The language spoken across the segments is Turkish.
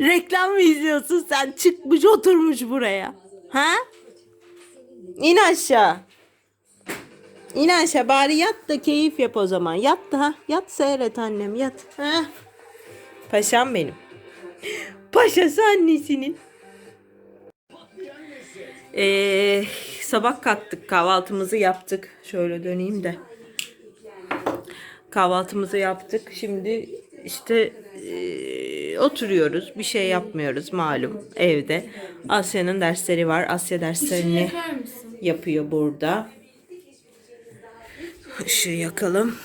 Reklam mı izliyorsun sen? Çıkmış oturmuş buraya. Ha? İn aşağı. İn aşağı bari yat da keyif yap o zaman. Yat da ha. Yat seyret annem yat. Ha? Paşam benim. Paşası annesinin. Ee, sabah kalktık kahvaltımızı yaptık. Şöyle döneyim de. Kahvaltımızı yaptık. Şimdi işte eee, oturuyoruz. Bir şey yapmıyoruz malum evde. Asya'nın dersleri var. Asya derslerini yapıyor burada. Işığı yakalım.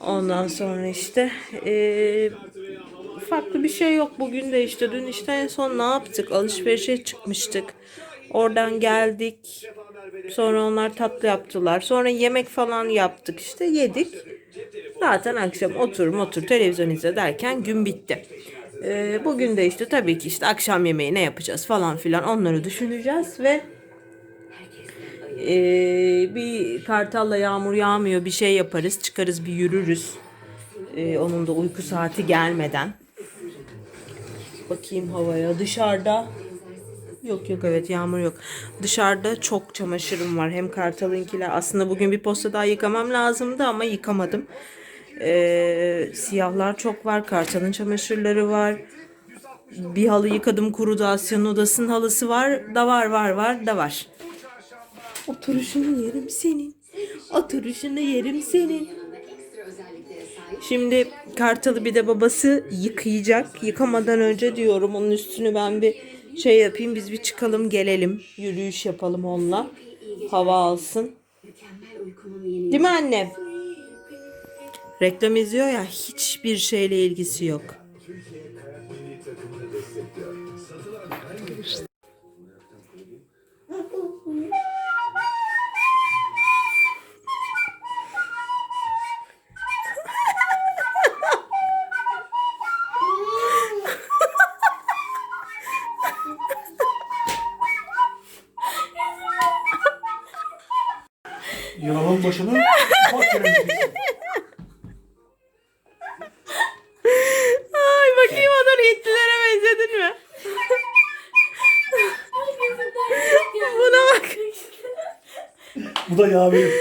Ondan sonra işte eee, farklı bir şey yok bugün de işte dün işte en son ne yaptık alışverişe çıkmıştık oradan geldik. Sonra onlar tatlı yaptılar. Sonra yemek falan yaptık işte yedik. Zaten akşam otur otur televizyon izle derken gün bitti. Eee, bugün de işte tabii ki işte akşam yemeği ne yapacağız falan filan onları düşüneceğiz ve ee, bir kartalla yağmur yağmıyor bir şey yaparız çıkarız bir yürürüz. Ee, onun da uyku saati gelmeden. Bakayım havaya dışarıda yok yok evet yağmur yok dışarıda çok çamaşırım var hem kartalınkiler aslında bugün bir posta daha yıkamam lazımdı ama yıkamadım Ee, siyahlar çok var kartalın çamaşırları var bir halı yıkadım kurudu Asya'nın odasının halısı var da var var var da var Oturuşunu yerim senin. Oturuşunu yerim senin. Şimdi Kartal'ı bir de babası yıkayacak. Yıkamadan önce diyorum onun üstünü ben bir şey yapayım. Biz bir çıkalım gelelim. Yürüyüş yapalım onunla. Hava alsın. Değil mi annem? Reklam izliyor ya hiçbir şeyle ilgisi yok. Yalanın başına bak yani. Ay bakayım onlar Hintlilere benzedin mi? Buna bak. Bu da yaverim.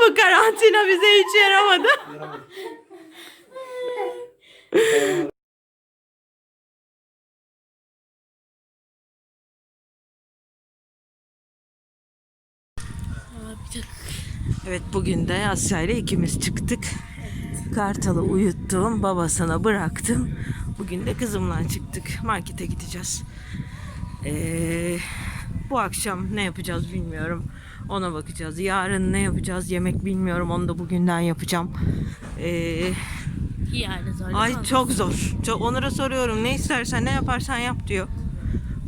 Bu karantina bize hiç yaramadı. Evet bugün de Asya ile ikimiz çıktık. Kartal'ı uyuttum, babasına bıraktım. Bugün de kızımla çıktık. Markete gideceğiz. Ee, bu akşam ne yapacağız bilmiyorum. Ona bakacağız. Yarın ne yapacağız yemek bilmiyorum. Onu da bugünden yapacağım. Ee, Yani zor. ay çok zor. Çok, Onur'a soruyorum ne istersen ne yaparsan yap diyor.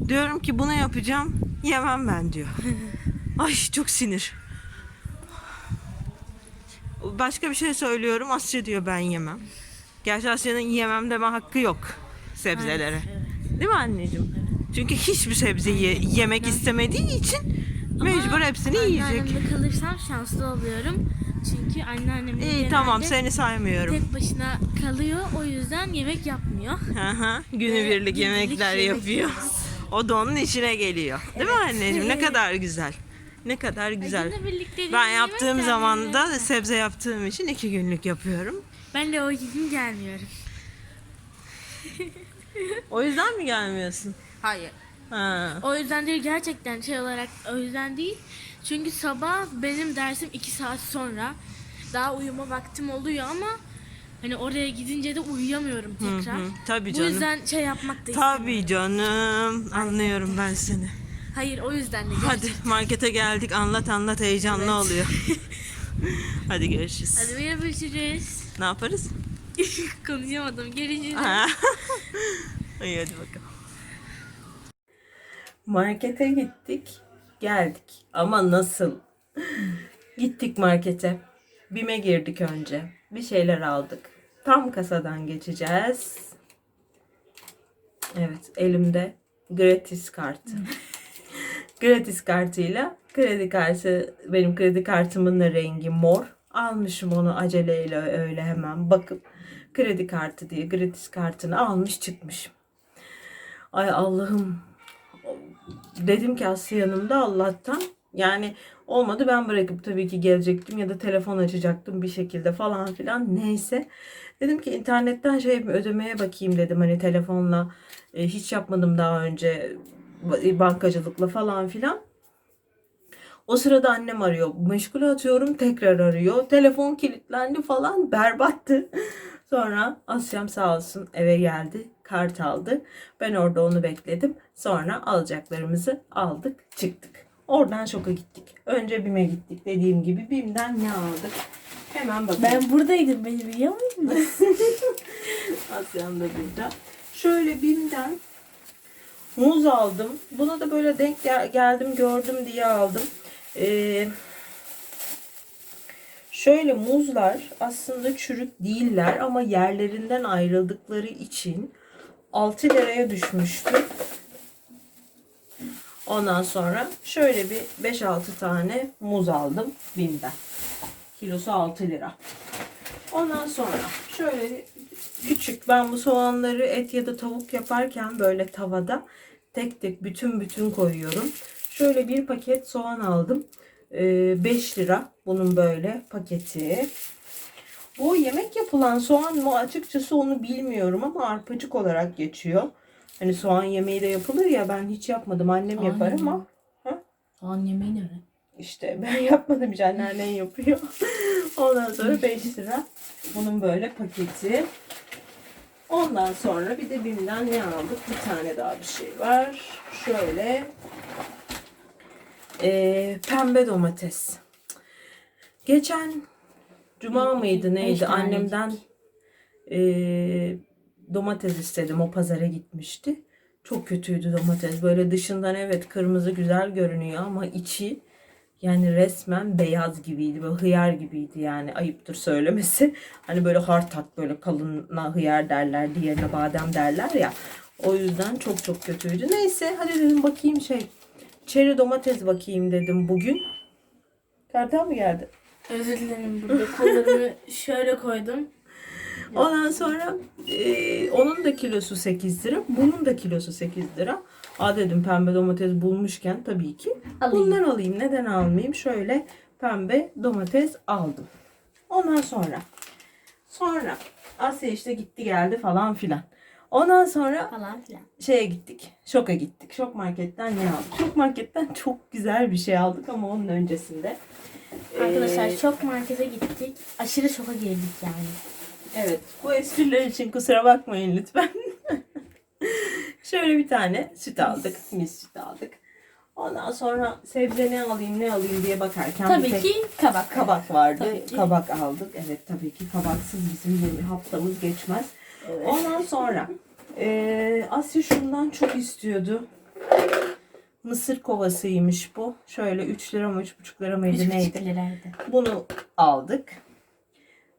Diyorum ki bunu yapacağım. Yemem ben diyor. Ay çok sinir. Başka bir şey söylüyorum. Asya diyor ben yemem. Gerçi Asya'nın yemem deme hakkı yok sebzelere. Değil mi anneciğim? Çünkü hiçbir sebzeyi yemek istemediği için mecbur hepsini yiyecek. Anneannemde kalırsam şanslı oluyorum. Çünkü anneannem de İyi genelde tamam seni saymıyorum. tek başına kalıyor. O yüzden yemek yapmıyor. Aha, günübirlik yemekler yemek yapıyor. O da onun işine geliyor. Değil mi anneciğim? Ne kadar güzel. Ne kadar güzel. Birlikte Ben yaptığım zaman da sebze yaptığım için iki günlük yapıyorum. Ben de o gün gelmiyorum. O yüzden mi gelmiyorsun? Hayır. Ha. O yüzden değil gerçekten şey olarak o yüzden değil. Çünkü sabah benim dersim 2 saat sonra. Daha uyuma vaktim oluyor ama hani oraya gidince de uyuyamıyorum tekrar. hı. Tabii Bu canım. yüzden şey yapmak da istemiyorum. Tabii canım. Anlıyorum ben seni. Hayır o yüzden de Hadi markete geldik. Anlat anlat heyecanlı oluyor. Hadi görüşürüz. Hadi görüşürüz. Ne yaparız? Konuşamadım. Görüşürüz. Ha. İyi hadi bakalım. Markete gittik. Geldik. Ama nasıl? Gittik markete. Bime girdik önce. Bir şeyler aldık. Tam kasadan geçeceğiz. Evet elimde gratis kartı. Gratis kartıyla kredi kartı benim kredi kartımın da rengi mor. Almışım onu aceleyle öyle hemen bakıp kredi kartı diye gratis kartını almış çıkmışım. Ay Allah'ım dedim ki Aslı yanımda Allah'tan yani olmadı ben bırakıp tabii ki gelecektim ya da telefon açacaktım bir şekilde falan filan neyse. Dedim ki internetten şey ödemeye bakayım dedim hani telefonla e, hiç yapmadım daha önce bankacılıkla falan filan. O sırada annem arıyor. Meşgule atıyorum tekrar arıyor. Telefon kilitlendi falan berbattı. Sonra Asyam sağ olsun eve geldi. Kart aldı. Ben orada onu bekledim. Sonra alacaklarımızı aldık çıktık. Oradan şoka gittik. Önce BİM'e gittik. Dediğim gibi BİM'den ne aldık? Hemen bakalım. Ben buradaydım beni biliyor musun? Asya'm da burada. Şöyle BİM'den muz aldım. Buna da böyle denk gel- geldim gördüm diye aldım. Ee, şöyle muzlar aslında çürük değiller ama yerlerinden ayrıldıkları için 6 liraya düşmüştü. Ondan sonra şöyle bir 5-6 tane muz aldım BİM'den. Kilosu 6 lira. Ondan sonra şöyle küçük ben bu soğanları et ya da tavuk yaparken böyle tavada tek tek bütün bütün koyuyorum. Şöyle bir paket soğan aldım. 5 lira bunun böyle paketi. Bu yemek yapılan soğan mı açıkçası onu bilmiyorum ama arpacık olarak geçiyor. Hani soğan yemeği de yapılır ya ben hiç yapmadım annem Soğan yapar yemeği. ama Soğan yemeği ne? işte ben yapmadım hiç anneannen yapıyor. Ondan sonra 5 lira. Bunun böyle paketi. Ondan sonra bir de BİM'den ne aldık? Bir tane daha bir şey var. Şöyle. Ee, pembe domates. Geçen cuma mıydı neydi? Annemden ee, domates istedim. O pazara gitmişti. Çok kötüydü domates. Böyle dışından evet kırmızı güzel görünüyor ama içi yani resmen beyaz gibiydi. Böyle hıyar gibiydi yani. Ayıptır söylemesi. Hani böyle hartak böyle kalına hıyar derler. Diğerine badem derler ya. O yüzden çok çok kötüydü. Neyse hadi dedim bakayım şey. Çeri domates bakayım dedim bugün. Kartal mı geldi? Özür dilerim burada kollarımı şöyle koydum. Ondan sonra e, onun da kilosu 8 lira. Bunun da kilosu 8 lira. Aa dedim pembe domates bulmuşken tabii ki Alayım. bundan alayım. Neden almayayım? Şöyle pembe domates aldım. Ondan sonra sonra Asya işte gitti geldi falan filan. Ondan sonra Falan filan. şeye gittik. Şoka gittik. Şok marketten ne aldık? Şok marketten çok güzel bir şey aldık ama onun öncesinde. Arkadaşlar Ee, şok markete gittik. Aşırı şoka girdik yani. Evet. Bu espriler için kusura bakmayın lütfen. Şöyle bir tane süt aldık. Mis süt aldık. Ondan sonra sebze ne alayım ne alayım diye bakarken bir Tabii tek ki kabak. kabak vardı. Tabii ki. Kabak aldık. Evet tabii ki kabaksız bizim yeni haftamız geçmez. Ondan sonra eee Asya şundan çok istiyordu. Mısır kovasıymış bu. Şöyle 3 lira mı 3,5 lira mıydı Üç neydi? buçuk liraydı. Bunu aldık.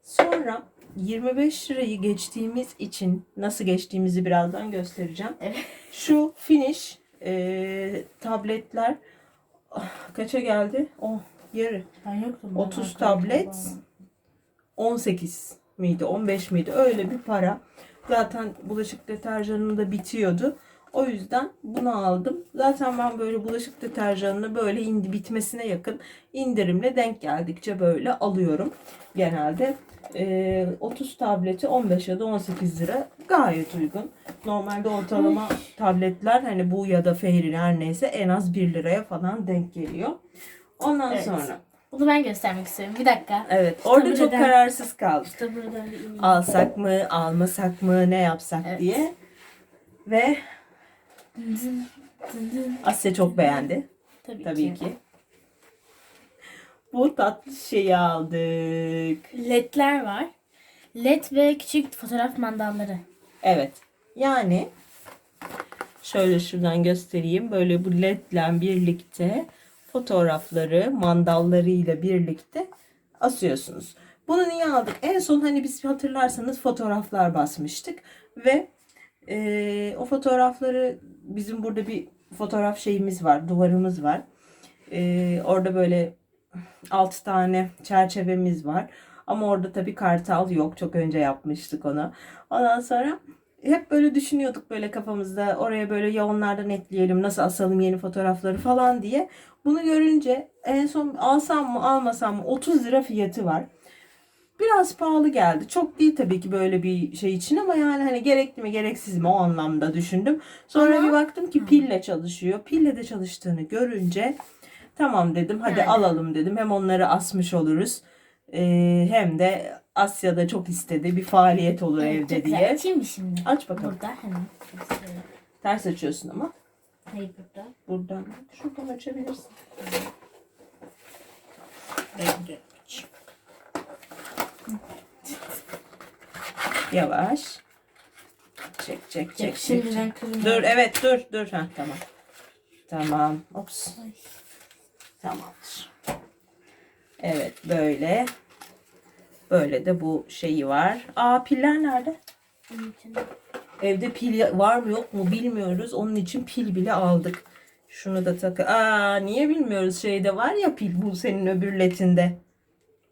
Sonra 25 lirayı geçtiğimiz için nasıl geçtiğimizi birazdan göstereceğim. Evet. Şu finish e, tabletler ah, kaça geldi? Oh, yarı. Ben yoktum. 30 tablet 18 miydi 15 miydi öyle bir para. Zaten bulaşık deterjanım da bitiyordu. O yüzden bunu aldım. Zaten ben böyle bulaşık deterjanını böyle indi bitmesine yakın indirimle denk geldikçe böyle alıyorum genelde. Ee, 30 tableti 15 ya da 18 lira gayet uygun. Normalde ortalama tabletler hani bu ya da Fairy her neyse en az 1 liraya falan denk geliyor. Ondan Evet. sonra Bunu ben göstermek istiyorum. Bir dakika. Evet, orada Tabii çok neden? kararsız kaldık. İşte. Alsak mı, almasak mı, ne yapsak Evet. diye. Ve. Asya çok beğendi. Tabii, Tabii ki. ki. Bu tatlı şeyi aldık. Ledler var. Led ve küçük fotoğraf mandalları. Evet. Yani şöyle şuradan göstereyim. Böyle bu ledle birlikte fotoğrafları mandallarıyla birlikte asıyorsunuz. Bunu niye aldık? En son hani biz hatırlarsanız fotoğraflar basmıştık ve eee, o fotoğrafları bizim burada bir fotoğraf şeyimiz var, duvarımız var. Ee, orada böyle 6 tane çerçevemiz var. Ama orada tabii kartal yok. Çok önce yapmıştık onu. Ondan sonra hep böyle düşünüyorduk böyle kafamızda oraya böyle ya onlardan ekleyelim nasıl asalım yeni fotoğrafları falan diye. Bunu görünce en son alsam mı almasam mı 30 lira fiyatı var. Biraz pahalı geldi. Çok değil tabii ki böyle bir şey için ama yani hani gerekli mi gereksiz mi o anlamda düşündüm. Sonra Ama- bir baktım ki pille çalışıyor. Pille de çalıştığını görünce tamam dedim hadi Yani. alalım dedim. Hem onları asmış oluruz. Ee, hem de Asya'da çok istedi bir faaliyet olur Evet, evde diye. Açayım mı şimdi? Aç bakalım. Burada hemen. Ters açıyorsun ama. Hayır burada. Buradan şuradan açabilirsin. Rengi. Yavaş. Çek çek çek. çek, çek. Dur evet dur dur. Ha, tamam. Tamam. Ops. Ay. Tamamdır. Evet böyle. Böyle de bu şeyi var. Aa piller nerede? Evde pil var mı yok mu bilmiyoruz. Onun için pil bile aldık. Şunu da takı. Aa niye bilmiyoruz. Şeyde var ya pil bu senin öbür ledinde.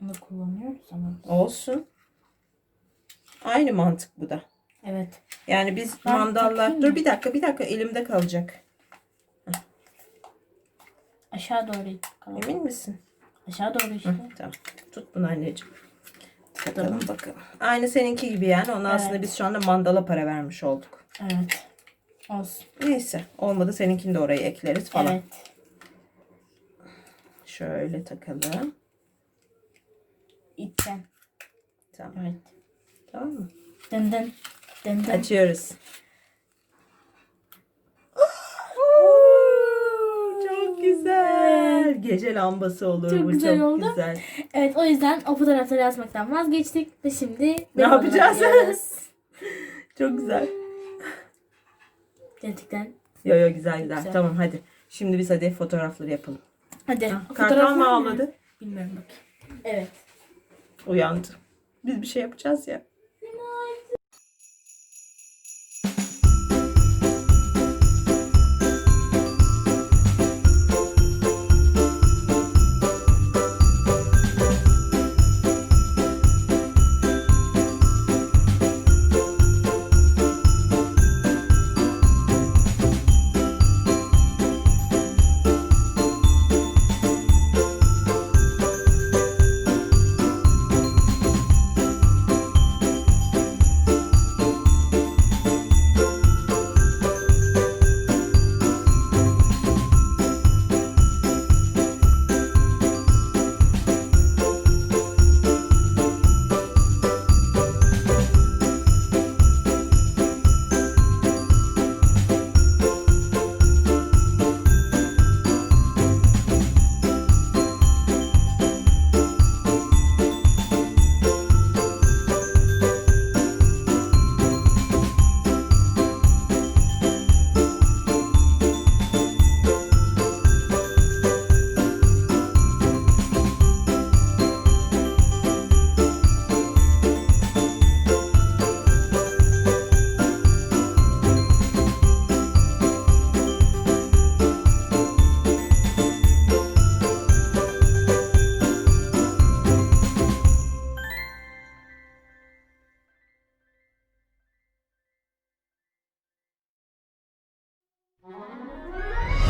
Bunu kullanıyoruz ama. Olsun. Aynı mantık bu da. Evet. Yani biz Ben mandallar... Dur bir dakika bir dakika elimde kalacak. Aşağı doğru bakalım. Emin misin? Aşağı doğru işte. Hı, tamam. Tut bunu anneciğim. Takalım bakalım. Aynı seninki gibi yani. Ona aslında Evet. biz şu anda mandala para vermiş olduk. Evet. Olsun. Neyse. Olmadı seninkini de oraya ekleriz falan. Evet. Şöyle takalım. İçten. Tamam. Evet. Tamam mı? Dın dın. Dın dın. Açıyoruz. çok güzel. Gece lambası olur Çok bu. güzel çok oldu. güzel. Evet o yüzden o fotoğrafları asmaktan vazgeçtik ve şimdi Ne yapacağız? Çok güzel. Gerçekten. Yo yo güzel güzel. Güzel. Tamam hadi. Şimdi biz hadi fotoğrafları yapalım. Hadi. o Kartal mı ağladı? Bilmiyorum bak. Evet. Uyandı. Biz bir şey yapacağız ya. Thank you.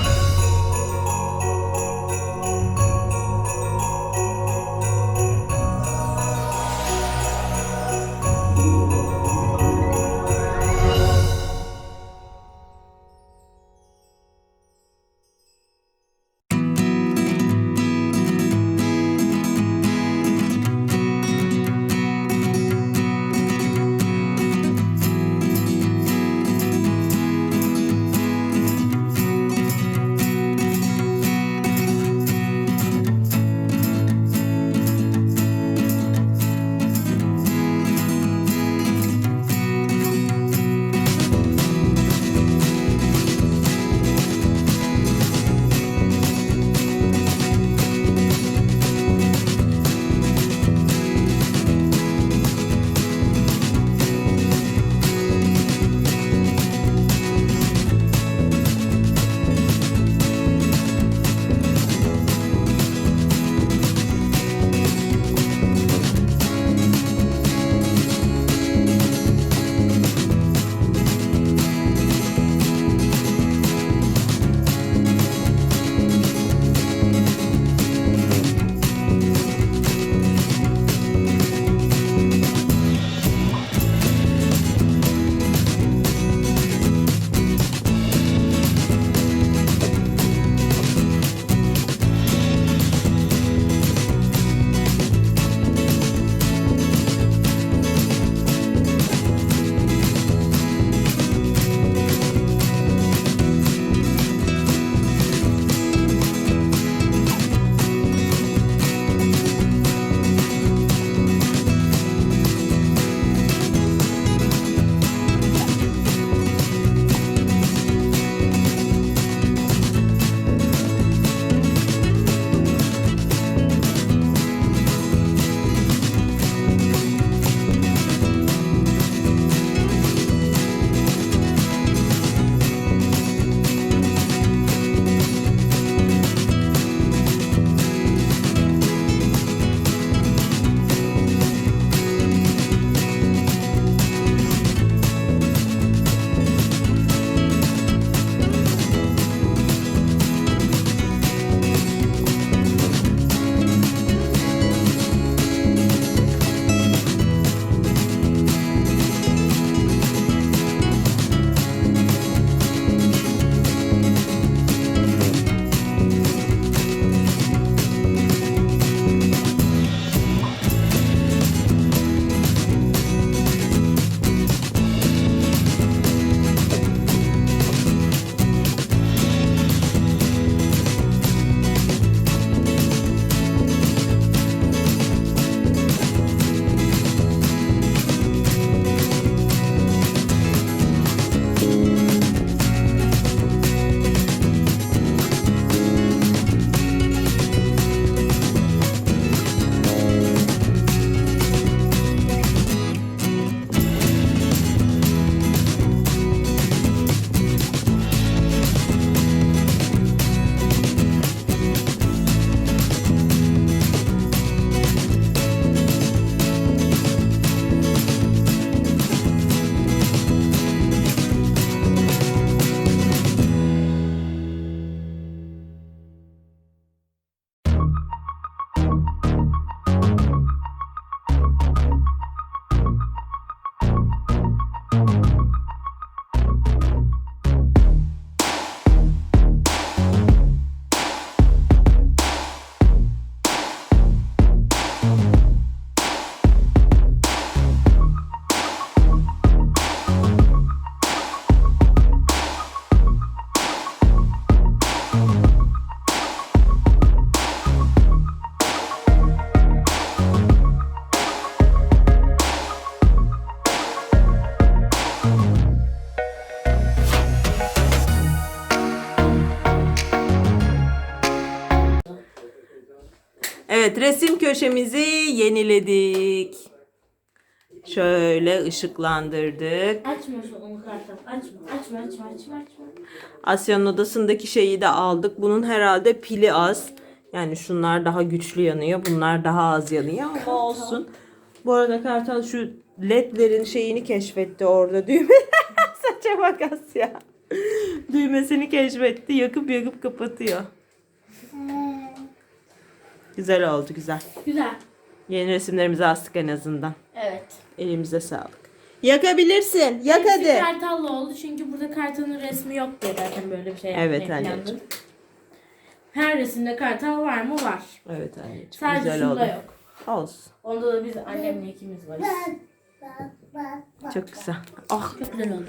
Resim köşemizi yeniledik. Şöyle ışıklandırdık. Açma şu onu kartal. Açma. Açma açma açma açma. Asya'nın odasındaki şeyi de aldık. Bunun herhalde pili az. Yani şunlar daha güçlü yanıyor. Bunlar daha az yanıyor ama olsun. Bu arada Kartal şu ledlerin şeyini keşfetti orada düğme. Saça bak Asya. Düğmesini keşfetti. Yakıp yakıp kapatıyor. Güzel oldu güzel. Güzel. Yeni resimlerimizi astık en azından. Evet. Elimize sağlık. Yakabilirsin. Yak Hepsi hadi. kartallı oldu çünkü burada kartalın resmi yok diye zaten böyle bir şey Evet, yapmayı anneciğim. planladım. Her resimde kartal var mı? Var. Evet anneciğim. Sadece Güzel şunda oldu. yok. Olsun. Onda da biz annemle ikimiz varız. Çok güzel. Ah Çok güzel oldu.